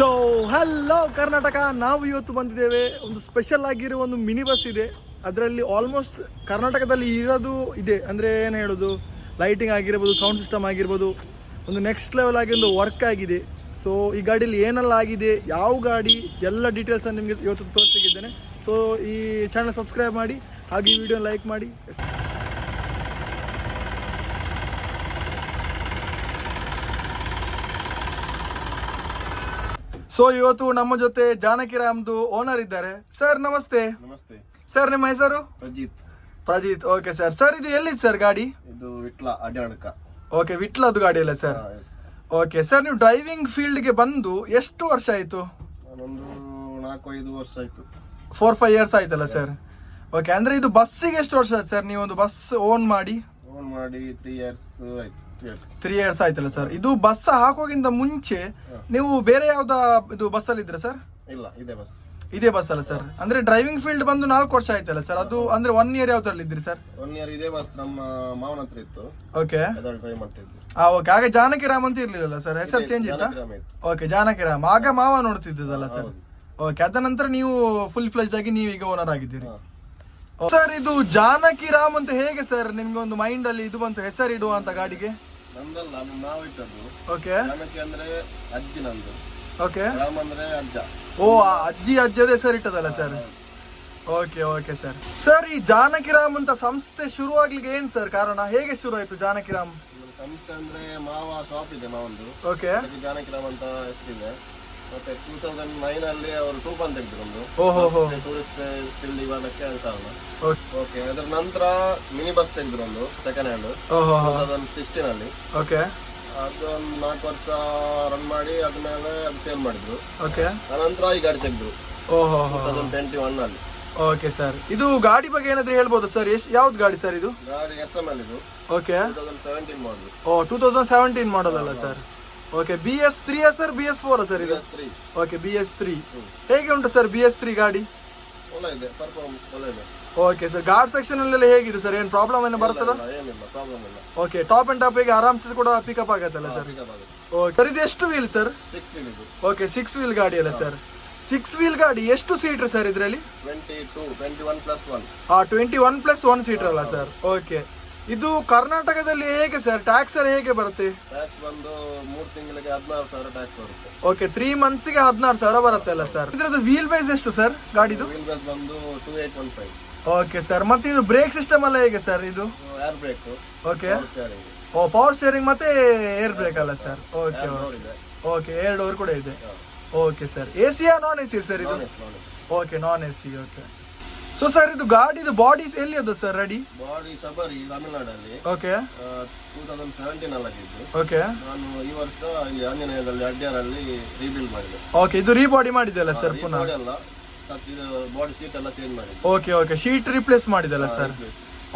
So hello Karnataka ನಾವು ಇವತ್ತು ಬಂದಿದ್ದೇವೆ. ಒಂದು ಸ್ಪೆಷಲ್ ಆಗಿರೋ ಒಂದು ಮಿನಿ ಬಸ್ ಇದೆ. ಅದರಲ್ಲಿ ಆಲ್ಮೋಸ್ಟ್ ಕರ್ನಾಟಕದಲ್ಲಿ ಇರೋದು ಇದೆ. ಅಂದರೆ ಏನು ಹೇಳೋದು? ಲೈಟಿಂಗ್ ಆಗಿರ್ಬೋದು ಸೌಂಡ್ ಸಿಸ್ಟಮ್ ಆಗಿರ್ಬೋದು. ಒಂದು ನೆಕ್ಸ್ಟ್ ಲೆವೆಲ್ ಆಗಿ ಒಂದು ವರ್ಕ್ ಆಗಿದೆ. ಸೊ ಈ ಗಾಡಿಯಲ್ಲಿ ಏನೆಲ್ಲ ಆಗಿದೆ? ಯಾವ ಗಾಡಿ? ಎಲ್ಲ ಡೀಟೇಲ್ಸನ್ನು ನಿಮಗೆ ಇವತ್ತು ತೋರಿಸ್ತಿದ್ದೇನೆ ಸೊ ಈ ಚಾನಲ್ ಸಬ್ಸ್ಕ್ರೈಬ್ ಮಾಡಿ, ಹಾಗೆ ಈ ವಿಡಿಯೋ ಲೈಕ್ ಮಾಡಿ. ಸೊ ಇವತ್ತು ನಮ್ಮ ಜೊತೆ ಜಾನಕಿ ರಾಮ್ದು ಓನರ್ ಇದ್ದಾರೆ. ಸರ್ ನಮಸ್ತೆ. ನಮಸ್ತೆ. ಸರ್ ನಿಮ್ಮ ಹೆಸರು? Prajith. Prajith okay sir sir ಇದು ಎಲ್ಲಿದೆ ಸರ್ ಗಾಡಿ? ಇದು ವಿಟ್ಲ ಅಡ್ಡಾಡಕ ಓಕೆ ವಿಟ್ಲದ್ದು ಗಾಡಿ ಅಲ್ಲ ಸರ್ ಓಕೆ ಸರ್ ನೀವು ಡ್ರೈವಿಂಗ್ ಫೀಲ್ಡ್ಗೆ ಬಂದು ಎಷ್ಟು ವರ್ಷ ಆಯಿತು? ನಾನೊಂದು ನಾಲ್ಕು ಐದು ವರ್ಷ ಆಯ್ತು. ಫೋರ್ ಫೈವ್ ಇಯರ್ಸ್ ಆಯ್ತಲ್ಲ ಸರ್ ಓಕೆ ಅಂದ್ರೆ ಇದು ಬಸ್ಸಿಗೆ ಎಷ್ಟು ವರ್ಷ ಆಯ್ತು ಸರ್ ನೀವು ಒಂದು ಬಸ್ ಓನ್ ಮಾಡಿ? ಫೋನ್ ಮಾಡಿ ತ್ರೀ ಇಯರ್ಸ್ ಆಯ್ತು ತ್ರೀ ಇಯರ್ಸ್ ತ್ರೀ ಇಯರ್ಸ್ ಆಯ್ತಲ್ಲ ಸರ್ ಇದು ಬಸ್ ಹಾಕೋಗಿಂತ ಮುಂಚೆ ನೀವು ಬೇರೆ ಯಾವ್ದ ಇದು ಬಸ್ ಅಲ್ಲಿ ಇದ್ರೆ ಸರ್ ಇಲ್ಲ ಇದೆ ಬಸ್ ಇದೇ ಬಸ್ ಅಲ್ಲ ಸರ್ ಅಂದ್ರೆ ಡ್ರೈವಿಂಗ್ ಫೀಲ್ಡ್ ಬಂದು ನಾಲ್ಕು ವರ್ಷ ಆಯ್ತಲ್ಲ ಸರ್ ಅದು ಅಂದ್ರೆ ಒನ್ ಇಯರ್ ಯಾವ್ದ್ರಲ್ಲಿ ಇದ್ರಿ ಸರ್ ಒನ್ ಇಯರ್ ಇದೇ ಬಸ್ ನಮ್ಮ ಮಾವನ ಹತ್ರ ಇತ್ತು. ಓಕೆ ಅದ್ರಲ್ಲಿ ಟ್ರೈ ಮಾಡ್ತಿದ್ವಿ. ಆ ಓಕೆ ಆಗ ಜಾನಕಿ ರಾಮ್ ಅಂತ ಇರ್ಲಿಲ್ಲ ಸರ್ ಹೆಸರು ಚೇಂಜ್ ಇತ್ತಾ ಜಾನಕಿರಾಮ ಇತ್ತು. ಓಕೆ ಜಾನಕಿ ರಾಮ್. ಆಗ ಮಾವ ನೋಡ್ತಿದ್ದಲ್ಲ ಸರ್ ಓಕೆ ಅದ ನಂತರ ನೀವು ಫುಲ್ ಫ್ಲೆಜ್ ಆಗಿ ನೀವು ಈಗ ಓನರ್ ಆಗಿದ್ದೀರಿ. ಸರ್ ಇದು ಜಾನಕಿ ರಾಮ್ ಅಂತ ಹೇಗೆ ಸರ್? ನಿಮ್ಗೆ ಒಂದು ಮೈಂಡ್ ಅಲ್ಲಿ ಇದು ಬಂತು ಹೆಸರು ಇಡುವಂತ ಗಾಡಿಗೆ? ನಂದಲ್ಲ ನಮ್- ನಾವು ಇಟ್ಟದ್ದು ಓಕೆ. ಜಾನಕಿ ಅಂದ್ರೆ ಅಜ್ಜಿ ನಂದು. ಓಕೆ. ರಾಮ್ ಅಂದ್ರೆ ಅಜ್ಜ. ಓ ಆ ಅಜ್ಜಿ ಅಜ್ಜದ ಹೆಸರು ಇಟ್ಟದಲ್ಲ sir? Okay okay sir. Sir ಈ ಜಾನಕಿ ರಾಮ್ ಅಂತ ಸಂಸ್ಥೆ ಶುರು ಆಗ್ಲಿಕ್ಕೆ ಏನ್ ಸರ್ ಕಾರಣ? ಹೇಗೆ ಶುರು ಆಯ್ತು ಜಾನಕಿ ರಾಮ್? ನಮ್ಮ ಸಂಸ್ಥೆ ಅಂದ್ರೆ ಮಾವ ಶಾಪ್ ಇದೆ ಮಾವಂದು. ಓಕೆ. ಅದಕ್ಕೆ ಜಾನಕಿರಾಮ್ ಅಂತ ಹೆಸರಿದೆ. ಮತ್ತೆ ಟೂ ತೌಸಂಡ್ ನೈನ್ ಅಲ್ಲಿ ಅವರು ಟೂಪನ್ ತೆಗೆದ್ರು ಒಂದು. ಓಹೋ ಹೋ ಟೂರಿಸ್ಟ್ ಅದು ಕಾರಣ ಓಕೆ ಅದರ ನಂತರ ಮಿನಿ ಬಸ್ ತೆಗೆದ್ರು ಒಂದು second hand two thousand sixteen ಅಲ್ಲಿ. ಓಕೆ ಅದೊಂದು ನಾಲ್ಕು ವರ್ಷ ರನ್ ಮಾಡಿ ಅದ್ಮೇಲೆ ಅದು ಸೇಲ್ ಮಾಡಿದ್ರು. ಓಕೆ ಅನಂತರ ಈ ಗಾಡಿ ತೆಗೆದ್ರು. ಓಹೋ ಟೂ ತೌಸಂಡ್ ಟ್ವೆಂಟಿ ಒನ್ ಅಲ್ಲಿ. ಓಕೆ ಸರ್ ಇದು ಗಾಡಿ ಬಗ್ಗೆ ಏನಾದ್ರೂ ಹೇಳ್ಬೋದು ಸರ್ ಎಷ್ಟು ಯಾವ್ದು ಗಾಡಿ ಸರ್ ಇದು? ಗಾಡಿ ಎಸ್ ಎಂ ಎಲ್ ಇದು. ಓಕೆ ಟೂ ತೌಸಂಡ್ ಸೆವೆಂಟೀನ್ ಮಾಡಲು ಓ ಟೂ ತೌಸಂಡ್ ಸೆವೆಂಟೀನ್ ಮಾಡೋದಲ್ಲ sir okay B S three sir B S four sir ಇದು? ಓಕೆ ಬಿ ಎಸ್ ತ್ರೀ ಹೇಗೆ ಉಂಟು ಸರ್ ಬಿ ಎಸ್ ತ್ರೀ ಗಾಡಿ? ಓಕೆ ಸರ್ ಗಾರ್ಡ್ ಸೆಕ್ಷನ್ ಅಲ್ಲೆಲ್ಲ ಹೇಗಿದೆ ಸರ್ ಏನು ಪ್ರಾಬ್ಲಮ್ ಏನು ಬರ್ತದ? ಓಕೆ ಟಾಪ್ ಅಂಡ್ ಟಾಪ್ ಹೇಗೆ ಆರಾಮ್ಸೆ ಕೂಡ ಪಿಕಪ್ ಆಗತ್ತಲ್ಲ ಸರ್ ಓಕೆ ಸರ್ ಇದು ಎಷ್ಟು wheel sir okay six wheel ಗಾಡಿ ಅಲ್ಲ ಸರ್ ಸಿಕ್ಸ್ ವೀಲ್ ಗಾಡಿ ಎಷ್ಟು ಸೀಟರ್ ಸರ್ ಇದರಲ್ಲಿ? ಟ್ವೆಂಟಿ ಒನ್ ಪ್ಲಸ್ ಒನ್ ಆ twenty one plus one seater ಅಲ್ಲ ಸರ್ ಓಕೆ ಇದು ಕರ್ನಾಟಕದಲ್ಲಿ ಹೇಗೆ ಸರ್ ಟ್ಯಾಕ್ಸ್ ಎಲ್ಲ ಹೇಗೆ ಬರುತ್ತೆ? ಟ್ಯಾಕ್ಸ್ ಬಂದು ಮೂರು ತಿಂಗಳಿಗೆ ಹದಿನಾರು ಸಾವಿರ ಟ್ಯಾಕ್ಸ್ ಬರುತ್ತೆ. ಓಕೆ ತ್ರೀ ಮಂತ್ಸ್ಗೆ ಹದಿನಾರು ಸಾವಿರ ಬರುತ್ತೆ ಅಲ್ಲ ಸರ್ ಇದ್ರದ್ದು ವೀಲ್ ಬೇಸ್ ಎಷ್ಟು ಸರ್ ಗಾಡಿದು? ವೀಲ್ ಬೇಸ್ ಬಂದು two eight one five okay sir ಮತ್ತೆ ಇದು ಬ್ರೇಕ್ ಸಿಸ್ಟಮ್ ಎಲ್ಲ ಹೇಗೆ ಸರ್ ಇದು? Air brake okay oh power steering ಮತ್ತೆ ಏರ್ ಬ್ರೇಕ್ ಅಲ್ಲ ಸರ್ ಓಕೆ ಓಕೆ ಎರಡು ಡೋರ್ ಕೂಡ ಇದೆ. ಓಕೆ ಸರ್ ಎ ಸಿಯಾ ನಾನ್ ಎ ಸಿ ಸರ್ ಇದು? Okay non A C okay so sir ಇದು ಗಾಡಿದು ಬಾಡೀಸ್ ಎಲ್ಲಿ ಅದ ಸರ್ ರೆಡಿ ಬಾಡಿ ಸಬರಿ ತಮಿಳ್ನಾಡಲ್ಲಿ. ಓಕೆ ಟೂ ತೌಸಂಡ್ ಸೆವೆಂಟೀನ್ ಆಗಿದ್ದು ಓಕೆ ನಾನು ಈ ವರ್ಷ ಇಲ್ಲಿ ಆಂಜನೇಯದಲ್ಲಿ ಅಡ್ಯಾರಲ್ಲಿ ರೀಬಿಲ್ಡ್ ಮಾಡಿದೆ. ಓಕೆ ಇದು ರೀಬಾಡಿ ಮಾಡಿದೆಲ್ಲ ಸರ್ ಪುನಃ? ಇದು ಬಾಡಿ ಸೀಟ್ ಎಲ್ಲ ಚೇಂಜ್ ಮಾಡಿದೆ. ಓಕೆ ಓಕೆ ಶೀಟ್ ರಿಪ್ಲೇಸ್ ಮಾಡಿದೆಲ್ಲ ಸರ್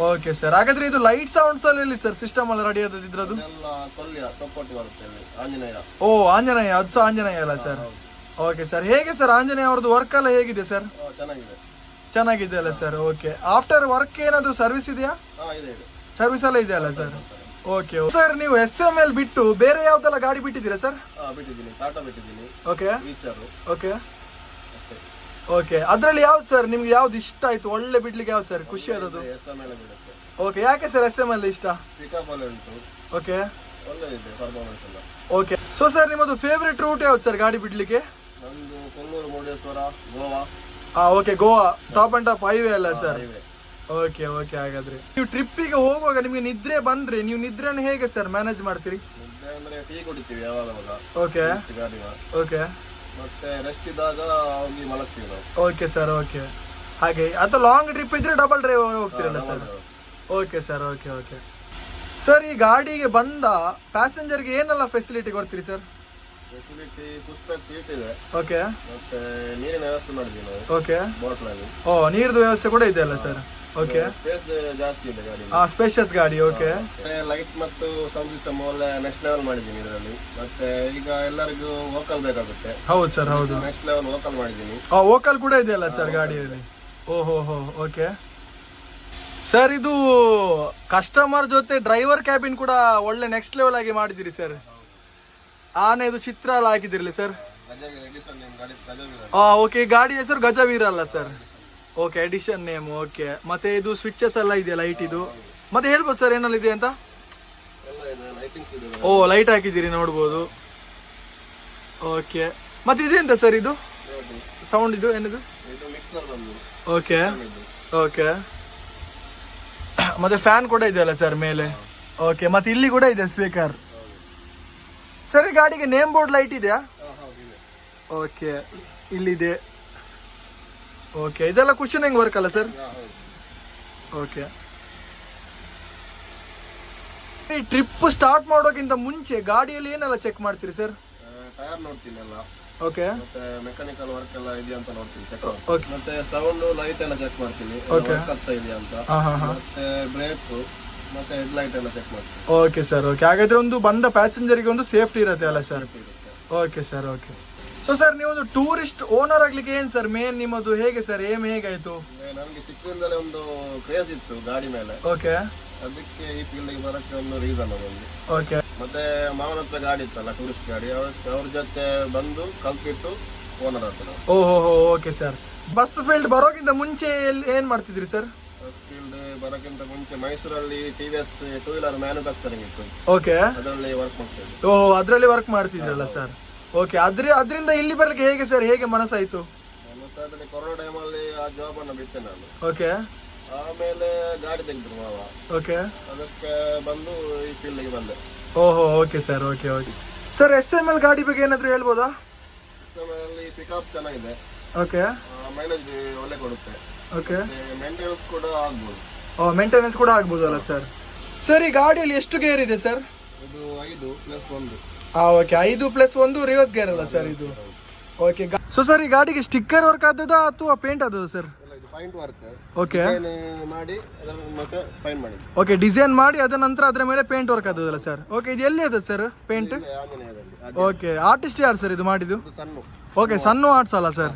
ಓಕೆ ಸರ್ ಹಾಗಾದ್ರೆ ಇದು ಲೈಟ್ ಸೌಂಡ್ಸ್ ಅಲ್ಲಿ ಎಲ್ಲಿ ಸರ್ ಸಿಸ್ಟಮ್ ಎಲ್ಲ ರೆಡಿ ಆದದ್ದು ಇದ್ರದ್ದು? ಅಲ್ಲಿ ಆಂಜನೇಯ. ಓ ಆಂಜನೇಯ. ಅದು ಆಂಜನೇಯ ಅಲ್ಲ ಸರ್ ಓಕೆ ಸರ್ ಹೇಗೆ ಸರ್ ಆಂಜನೇಯ ಅವ್ರದ್ದು ವರ್ಕ್ ಎಲ್ಲ ಹೇಗಿದೆ ಸರ್ ಚೆನ್ನಾಗಿದೆ. ಚೆನ್ನಾಗಿದೆ ಅಲ್ಲ ಸರ್? ಓಕೆ ಆಫ್ಟರ್ ವರ್ಕ್ ಏನಾದ್ರು ಸರ್ವಿಸ್ ಇದೆಯಾ? ಹಾ ಇದೆ ಇದೆ. ಸರ್ವಿಸ್ ಎಲ್ಲ ಇದೆ ಅಲ್ಲ ಸರ್ ಓಕೆ ಸರ್ ನೀವು ಎಸ್ ಎಂ ಎಲ್ ಬಿಟ್ಟು ಬೇರೆ ಯಾವ್ದೆಲ್ಲ ಗಾಡಿ ಬಿಟ್ಟಿದ್ದೀರಾ ಸರ್? ಹಾ ಬಿಟ್ಟಿದ್ದೀನಿ. ಟಾಟಾ ಬಿಟ್ಟಿದ್ದೀನಿ. ಓಕೆ ಈಚರು ಓಕೆ ಅಷ್ಟೇ. ಓಕೆ ಅದ್ರಲ್ಲಿ ಯಾವ್ದು ಸರ್? ನಿಮ್ಗೆ ಯಾವ್ದು ಇಷ್ಟ ಆಯ್ತು? ಒಳ್ಳೆ ಬಿಡ್ಲಿಕ್ಕೆ ಯಾವ್ದು ಸರ್? ಖುಷಿ ಆದದ್ದು? ಎಸ್ ಎಂ ಬಿಡುತ್ತೆ. ಓಕೆ ಯಾಕೆ ಸರ್ ಎಸ್ ಎಂ ಎಲ್ ಇಷ್ಟ? ಪಿಕಪ್ ಅಲ್ಲಿ ಉಂಟು. ಓಕೆ ಒಳ್ಳೆದಿದೆ ಪರ್ಫಾರ್ಮೆನ್ಸ್ ಎಲ್ಲ. ಓಕೆ ಸೊ ಸರ್ ನಿಮ್ಮದು ಫೇವ್ರೆಟ್ ರೂಟ್ ಯಾವ್ದು ಸರ್ ಗಾಡಿ ಬಿಡ್ಲಿಕ್ಕೆ? ನಂದು ಕೊಲ್ಲೂರು ಮುರುಡೇಶ್ವರ ಗೋವಾ. ಹಾ okay Goa top and top highway ಅಲ್ಲ ಸರ್. ಓಕೆ ಓಕೆ ಹಾಗಾದ್ರೆ. ನೀವು ಟ್ರಿಪ್ಪಿಗೆ ಹೋಗುವಾಗ ನಿಮಗೆ ನಿದ್ರೆ ಬಂದ್ರೆ ನೀವು ನಿದ್ರೆನ ಹೇಗೆ ಸರ್ ಮ್ಯಾನೇಜ್ ಮಾಡ್ತೀರಿ? ನಿದ್ದೆ ಅಂದ್ರೆ ಟೀ ಕುಡಿತೀವಿ ಯಾವಾಗ ಓಕೆ ಓಕೆ ಮತ್ತೆ ರೆಸ್ಟ್ ಇದ್ದಾಗ ಹೋಗಿ ಮಲಗ್ತೀವಿ ನಾವು. ಓಕೆ ಸರ್ ಓಕೆ ಹಾಗೆ ಅಥವಾ ಲಾಂಗ್ ಟ್ರಿಪ್ ಇದ್ರೆ double drive ಹೋಗ್ತೀರಲ್ಲ sir okay sir okay okay sir ಈ ಗಾಡಿಗೆ ಬಂದ ಪ್ಯಾಸೆಂಜರ್ಗೆ ಏನೆಲ್ಲ ಫೆಸಿಲಿಟಿ ಕೊಡ್ತೀರಿ ಸರ್ ಫೆಸಿಲಿಟಿ ಪುಸ್ತಕ ಸೀಟ್ ಇದೆ ಓಕೆ ಮತ್ತೆ ನೀರಿನ ವ್ಯವಸ್ಥೆ ಮಾಡಿದ್ವಿ ನಾವು. ಓಕೆ ಬಾಟ್ಲ್ ಅಲ್ಲಿ. ಓ ನೀರ್ದು ವ್ಯವಸ್ಥೆ ಕೂಡ ಇದೆ ಅಲ್ಲ ಸರ್ ಓಕೆ ಸ್ಪೇಸ್ ಜಾಸ್ತಿ ಇದೆ ಗಾಡಿ ಹಾ ಸ್ಪೇಷಿಯಸ್ ಗಾಡಿ ಓಕೆ ಲೈಟ್ ಮತ್ತು ಸೌಂಡ್ ಸಿಸ್ಟಮ್ ಒಳ್ಳೆ ನೆಕ್ಸ್ಟ್ ಲೆವೆಲ್ ಮಾಡಿದ್ದೀನಿ ಇದರಲ್ಲಿ. ಮತ್ತೆ ಈಗ ಎಲ್ಲರಿಗೂ ವೋಕಲ್ ಬೇಕಾಗುತ್ತೆ. ಹೌದು ಸರ್ ಹೌದು. ನೆಕ್ಸ್ಟ್ ಲೆವೆಲ್ ವೋಕಲ್ ಮಾಡಿದ್ದೀನಿ. ಆ ವೋಕಲ್ ಕೂಡ ಇದೆಯಲ್ಲ ಸರ್ ಗಾಡಿಯಲ್ಲಿ? ಓಹೋ ಹೋ ಓಕೆ ಸರ್ ಇದು ಕಸ್ಟಮರ್ ಜೊತೆ ಡ್ರೈವರ್ ಕ್ಯಾಬಿನ್ ಕೂಡ ಒಳ್ಳೆ ನೆಕ್ಸ್ಟ್ ಲೆವೆಲ್ ಆಗಿ ಮಾಡಿದಿರಿ ಸರ್ ಆನೆದು ಚಿತ್ರ ಎಲ್ಲ ಹಾಕಿದಿರಲಿ ಸರ್? ಓಕೆ ಗಾಡಿ ಹೆಸರು ಗಜವೀರ ಅಲ್ಲ sir. Okay edition name okay ಮತ್ತೆ ಇದು ಸ್ವಿಚಸ್ ಎಲ್ಲ ಇದೆ ಲೈಟ್ ಇದು? ಮತ್ತೆ ಹೇಳ್ಬೋದು ಸರ್ ಏನೆಲ್ಲ ಇದೆ ಅಂತ? ಓ ಲೈಟ್ ಹಾಕಿದ್ದೀರಿ ನೋಡ್ಬೋದು. ಓಕೆ ಮತ್ತೆ ಇದೆಂತ ಸರ್ ಇದು? ಸೌಂಡ್ ಇದು ಏನಿದು? ಓಕೆ ಓಕೆ ಮತ್ತೆ ಫ್ಯಾನ್ ಕೂಡ ಇದೆಯಲ್ಲ ಸರ್ ಮೇಲೆ. ಓಕೆ ಮತ್ತೆ ಇಲ್ಲಿ ಕೂಡ ಇದೆ ಸ್ಪೀಕರ್ ಸರ್ ಗಾಡಿಗೆ ನೇಮ್ ಬೋರ್ಡ್ ಲೈಟ್ ಇದೆಯಾ? ಓಕೆ ಇಲ್ಲಿದೆ. ಓಕೆ ಇದೆಲ್ಲ ಕುಶನಿಂಗ್ ವರ್ಕ್ ಅಲ್ಲ ಸರ್ ಓಕೆ ಈ ಟ್ರಿಪ್ ಸ್ಟಾರ್ಟ್ ಮಾಡೋಕ್ಕಿಂತ ಮುಂಚೆ ಗಾಡಿಯಲ್ಲಿ ಏನೆಲ್ಲ ಚೆಕ್ ಮಾಡ್ತೀರಿ ಸರ್ ಟೈರ್ ನೋಡ್ತೀನಿ ಎಲ್ಲ. ಓಕೆ ಮತ್ತೆ ಮೆಕ್ಯಾನಿಕಲ್ ವರ್ಕ್ ಎಲ್ಲ ಇದೆಯಾ ಅಂತ ನೋಡ್ತೀನಿ ಚೆಕ್ ಓಕೆ ಮತ್ತೆ ಸೌಂಡ್ ಲೈಟ್ ಎಲ್ಲ ಚೆಕ್ ಮಾಡ್ತೀನಿ ಓಕೆ ಆಗ್ತಾ ಇದೆಯಾ ಅಂತ. ಮತ್ತೆ ಬ್ರೇಕ್ ಮತ್ತೆ ಹೆಡ್ ಲೈಟ್ ಎಲ್ಲ ಚೆಕ್ ಓಕೆ ಸರ್ ಓಕೆ ಹಾಗಾದ್ರೆ ಒಂದು ಬಂದ ಪ್ಯಾಸೆಂಜರ್ಗೆ ಒಂದು ಸೇಫ್ಟಿ ಇರುತ್ತೆ ಅಲ್ಲ sir okay sir okay so sir ನೀವೊಂದು ಟೂರಿಸ್ಟ್ ಓನರ್ ಆಗ್ಲಿಕ್ಕೆ ಏನ್ ಸರ್ ಮೇನ್ ನಿಮ್ಮದು ಹೇಗೆ ಸರ್ ಏಮ್ ಹೇಗಾಯ್ತು? ನನಗೆ ಚಿಕ್ಕದಿಂದಲೇ ಒಂದು ಕ್ರೇಜ್ ಇತ್ತು ಗಾಡಿ ಮೇಲೆ. ಓಕೆ ಅದಕ್ಕೆ ಈ ಫೀಲ್ಡಿಗೆ ಬರಕ್ಕೆ ಒಂದು ರೀಸನ್ ಅದೊಂದು ಓಕೆ ಮತ್ತೆ ಮಾವನ ಹತ್ರ ಗಾಡಿ ಇತ್ತಲ್ಲ ಟೂರಿಸ್ಟ್ ಗಾಡಿ. ಅವ್ರ ಜೊತೆ ಬಂದು ಕಲ್ತಿಟ್ಟು ಓನರ್ ಹತ್ರ. ನಾವು ಓಹೋ ಓಕೆ ಸರ್ ಬಸ್ ಫೀಲ್ಡ್ ಬರೋಕ್ಕಿಂತ ಮುಂಚೆ ಎಲ್ಲಿ ಏನ್ ಮಾಡ್ತಿದ್ರಿ ಸರ್ ಫೀಲ್ಡ್ ಬರೋಕ್ಕಿಂತ ಮುಂಚೆ ಮೈಸೂರಲ್ಲಿ T V S two wheeler manufacturing ಇತ್ತು. ಓಕೆ ಅದರಲ್ಲಿ ವರ್ಕ್ ಮಾಡ್ತಿದ್ದೆ. ಓ ಅದರಲ್ಲಿ ವರ್ಕ್ ಮಾಡ್ತಿದ್ರಲ್ಲ ಸರ್ ಓಕೆ ಅದ್ರ ಅದರಿಂದ ಇಲ್ಲಿ ಬರ್ಲಿಕ್ಕೆ ಹೇಗೆ ಸರ್ ಹೇಗೆ ಮನಸ್ಸಾಯ್ತು? ಮತ್ತೆ ಅದರಲ್ಲಿ ಕೊರೋನಾ ಟೈಮಲ್ಲಿ ಆ ಜಾಬ್ ಅನ್ನು ಬಿಟ್ಟೆ ನಾನು. ಓಕೆ ಆಮೇಲೆ ಗಾಡಿ ತೆಗೆದ್ರು ಮಾವ. ಓಕೆ ಅದಕ್ಕೆ ಬಂದು ಈ ಫೀಲ್ಡ್ಗೆ ಬಂದೆ. ಓಹೋ okay sir okay okay sir S M L ಗಾಡಿ ಬಗ್ಗೆ ಏನಾದರೂ ಹೇಳ್ಬೋದಾ? ಪಿಕಪ್ ಚೆನ್ನಾಗಿದೆ. ಓಕೆ ಮೈಲೇಜ್ ಒಳ್ಳೆ ಕೊಡುತ್ತೆ. ಓಕೆ ಮೇಂಟೆನೆನ್ಸ್ ಕೂಡ ಆಗ್ಬೋದು. ಓ ಮೇಂಟೆನೆನ್ಸ್ ಕೂಡ ಆಗ್ಬೋದಲ್ಲ ಸರ್ ಸರ್ ಈ ಗಾಡಿಯಲ್ಲಿ ಎಷ್ಟು ಗೇರ್ ಇದೆ ಸರ್ ಇದು ಐದು ಪ್ಲಸ್ ಒಂದು. ಹಾ ಓಕೆ ಐದು ಪ್ಲಸ್ ಒಂದು ರಿವರ್ಸ್ ಗೇರ್ ಅಲ್ಲ ಸರ್ ಇದು? ಓಕೆ ಸೊ ಸರ್ ಈ ಗಾಡಿಗೆ ಸ್ಟಿಕ್ಕರ್ ವರ್ಕ್ ಆದದಾ ಅಥವಾ ಪೇಂಟ್ ಆದದ ಸರ್ ವರ್ಕ್ ಓಕೆ ಮಾಡಿ ಅದರ ಮತ್ತೆ ಮಾಡಿ. ಓಕೆ ಡಿಸೈನ್ ಮಾಡಿ ಅದ ನಂತರ ಅದರ ಮೇಲೆ ಪೇಂಟ್ ವರ್ಕ್ ಆದದಲ್ಲ ಸರ್ ಓಕೆ ಇದು ಎಲ್ಲಿ ಅದ ಸರ್ ಪೇಂಟ್ ಓಕೆ ಆರ್ಟಿಸ್ಟ್ ಯಾರು ಸರ್ ಇದು ಮಾಡಿದ್ದು? ಓಕೆ ಸಣ್ಣ ಆರ್ಟ್ಸ್ ಅಲ್ಲ ಸರ್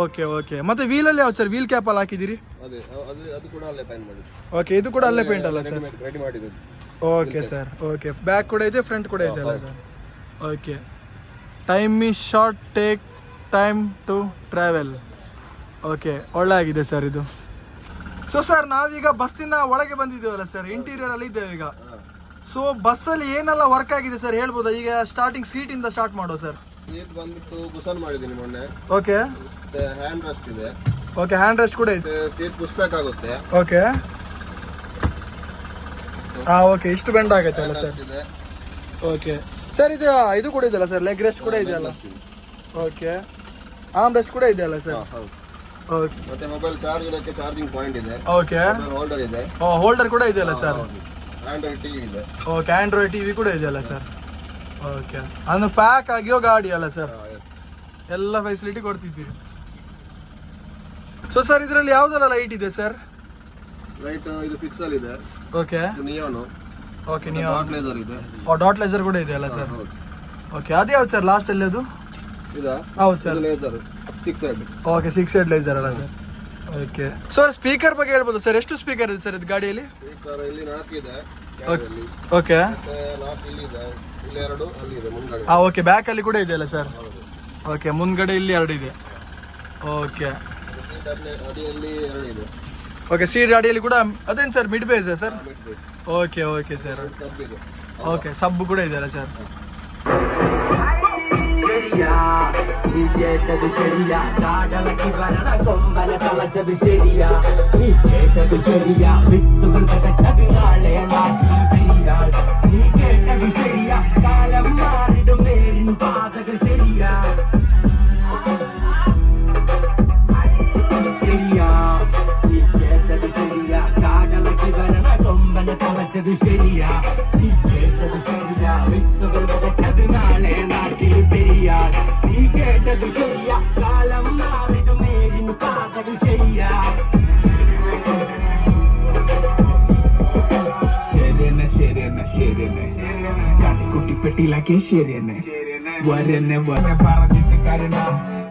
ಓಕೆ ಓಕೆ ಮತ್ತೆ ವೀಲಲ್ಲಿ ಯಾವ್ದು ಸರ್ ವೀಲ್ ಕ್ಯಾಪ್ ಅಲ್ಲಿ ಹಾಕಿದ್ದೀರಿ? ಅದೇ ಅದು ಅದು ಕೂಡ ಅಲ್ಲೇ ಓಕೆ ಇದು ಕೂಡ ಅಲ್ಲೇ ಪೇಂಟ್ ಅಲ್ಲ ಸರ್ ರೆಡಿ ಮಾಡಿದ್ದು. ಓಕೆ ಸರ್ ಓಕೆ ಬ್ಯಾಕ್ ಕೂಡ ಇದೆ ಫ್ರಂಟ್ ಕೂಡ ಇದೆ ಅಲ್ಲ sir okay time is short take time to travel okay ಒಳ್ಳೆ ಆಗಿದೆ ಸರ್ ಇದು. ಸೊ ಸರ್ ನಾವೀಗ ಬಸ್ಸಿನ ಒಳಗೆ ಬಂದಿದ್ದೇವಲ್ಲ ಸರ್ ಇಂಟೀರಿಯರ್ ಅಲ್ಲಿ ಇದ್ದೇವೆ ಈಗ. ಸೊ ಬಸ್ಸಲ್ಲಿ ಏನೆಲ್ಲ ವರ್ಕ್ ಆಗಿದೆ ಸರ್ ಹೇಳ್ಬೋದಾ? ಈಗ ಸ್ಟಾರ್ಟಿಂಗ್ ಸೀಟಿಂದ ಸ್ಟಾರ್ಟ್ ಮಾಡೋ ಸರ್ ಸೀಟ್ ಬಂದ್ಬಿಟ್ಟು ಕುಸನ್ ಮಾಡಿದ್ದೀನಿ ಮೊನ್ನೆ. ಓಕೆ ಮತ್ತೆ ಹ್ಯಾಂಡ್ ರೆಸ್ಟ್ ಇದೆ. ಓಕೆ ಹ್ಯಾಂಡ್ ರೆಸ್ಟ್ ಕೂಡ ಇದೆ ಮತ್ತೆ ಸೀಟ್ ಪುಷ್ ಬ್ಯಾಕ್ ಆಗುತ್ತೆ. ಓಕೆ ಹಾಂ ಓಕೆ ಇಷ್ಟು ಬೆಂಡ್ ಆಗತ್ತೆ ಅಲ್ಲ ಸರ್ ಇದೆ. ಓಕೆ ಸರ್ ಇದು ಇದು ಕೂಡ ಇದೆಯಲ್ಲ ಸರ್ ಲೆಗ್ ರೆಸ್ಟ್ ಕೂಡ ಇದೆಯಲ್ಲ? ಓಕೆ ಆರ್ಮ್ ರೆಸ್ಟ್ ಕೂಡ ಇದೆಯಲ್ಲ ಸರ್ ಹೌದು. ಓಕೆ ಮತ್ತೆ ಮೊಬೈಲ್ ಚಾರ್ಜ್ ಇಡಕ್ಕೆ ಚಾರ್ಜಿಂಗ್ ಪಾಯಿಂಟ್ ಇದೆ. ಓಕೆ ಹೋಲ್ಡರ್ ಇದೆ. ಹೋಲ್ಡರ್ ಕೂಡ ಇದೆಯಲ್ಲ ಸರ್ ಆಂಡ್ರಾಯ್ಡ್ ಟಿವಿ ಇದೆ. ಓಕೆ ಆಂಡ್ರಾಯ್ಡ್ ಟಿವಿ ಕೂಡ ಇದೆಯಲ್ಲ ಸರ್ ಓಕೆ ಅಂದ್ರೆ ಪ್ಯಾಕ್ ಆಗಿಯೋ ಗಾಡಿ ಅಲ್ಲ ಸರ್ ಎಲ್ಲ ಫೆಸಿಲಿಟಿ ಕೊಡ್ತಿದ್ದೀರಿ. ಸೊ ಸರ್ ಇದರಲ್ಲಿ ಯಾವುದೆಲ್ಲ ಲೈಟ್ ಇದೆ ಸರ್ ಲೈಟ್ ಇದು ಫಿಕ್ಸಲ್ ಇದೆ. Okay neon okay neon dot laser ಇದೆ. ಡಾಟ್ ಲೇಸರ್ ಕೂಡ ಇದೆ ಅಲ್ಲ ಸರ್ ಓಕೆ ಅದು ಯಾವ್ದು ಸರ್ ಲಾಸ್ಟ್ ಅಲ್ಲಿ ಅದು ಇದಾ? ಹೌದು sir laser six head okay six head laser ಅಲ್ಲ ಸರ್ ಓಕೆ ಸರ್ ಸ್ಪೀಕರ್ ಬಗ್ಗೆ ಹೇಳ್ಬೋದು ಸರ್ ಎಷ್ಟು ಸ್ಪೀಕರ್ ಇದೆ ಸರ್ ಇದು ಗಾಡಿಯಲ್ಲಿ? ಸ್ಪೀಕರ್ ಇಲ್ಲಿ ನಾಲ್ಕು ಇದೆ. ಓಕೆ ಮತ್ತೆ ನಾಲ್ಕು ಇಲ್ಲಿ ಇದೆ. ಇಲ್ಲಿ ಎರಡು ಅಲ್ಲಿ ಇದೆ ಮುಂದ್ಗಡೆ ಹಾಂ ಓಕೆ ಬ್ಯಾಕಲ್ಲಿ ಕೂಡ ಇದೆಯಲ್ಲ ಸರ್ ಹೌದು ಓಕೆ ಮುಂದ್ಗಡೆ ಇಲ್ಲಿ ಎರಡು ಇದೆ ಓಕೆ ಸೀಟ್ ಅಡಿಯಲ್ಲಿ ಎರಡು ಇದೆ ಓಕೆ ಸೀಟ್ ಗಾಡಿಯಲ್ಲಿ ಕೂಡ ಅದೇನು sir mid base sir mid break okay okay sir sub ಇದೆ ಓಕೆ ಸಬ್ಬು ಕೂಡ ಇದೆಯಲ್ಲ ಸರ್ ശരിയാ നീ കേട്ടത് ശരിയാ ചാടലക്കി വരണ കൊമ്പന തളച്ചത് ശരിയാ നീ കേട്ടത് ശരിയാ വിത്തുകൾ വിതച്ചത് നാളെ തളച്ചത് ശരിയാ. നീ കേട്ടത് ശരിയാ. വിത്തുകൾ വിതച്ചത് നാളെ നാട്ടിൽ പെയ്യാൽ നീ കേട്ടത് ശരിയാ. കാലം മാറിടും നേരിൻ പാതകൾ ശരിയാ. ശരിയെന്നെ ശരിയെന്നെ ശരിയെന്നെ കണിക്കുട്ടി പെട്ടിയിലാക്കിയ ശരിയെന്നെ വരനെ വര പറഞ്ഞിട്ട് കരുണ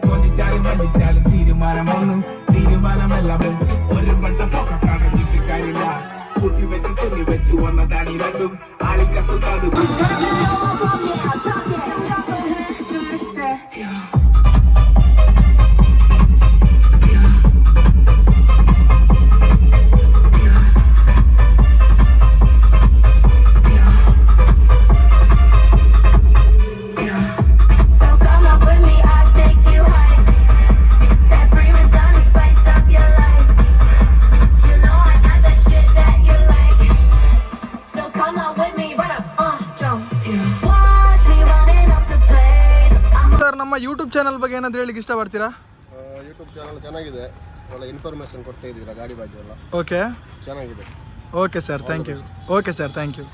കൊതിച്ചാലും മണ്ടിച്ചാലും തീരുമാനം ഒന്ന് തീരുമാനമെല്ലാം ഒരു ಕಿವನ್ನ ದಾಡಿ ರಡ್ಡು ಆಳಿ ಕತ್ತು ಕಾದು ಸರ್ ನಮ್ಮ ಯೂಟ್ಯೂಬ್ ಚಾನಲ್ ಬಗ್ಗೆ ಏನಾದ್ರು ಹೇಳಿಕ್ಕೆ ಇಷ್ಟಪಡ್ತೀರಾ? ಯೂಟ್ಯೂಬ್ ಚಾನಲ್ ಚೆನ್ನಾಗಿದೆ. ಒಳ್ಳೆ ಇನ್ಫಾರ್ಮೇಶನ್ ಕೊಡ್ತಾ ಇದ್ದೀರಾ ಗಾಡಿ ಬಗ್ಗೆ ಎಲ್ಲ. ಓಕೆ ಚೆನ್ನಾಗಿದೆ. Okay sir thank you okay sir thank you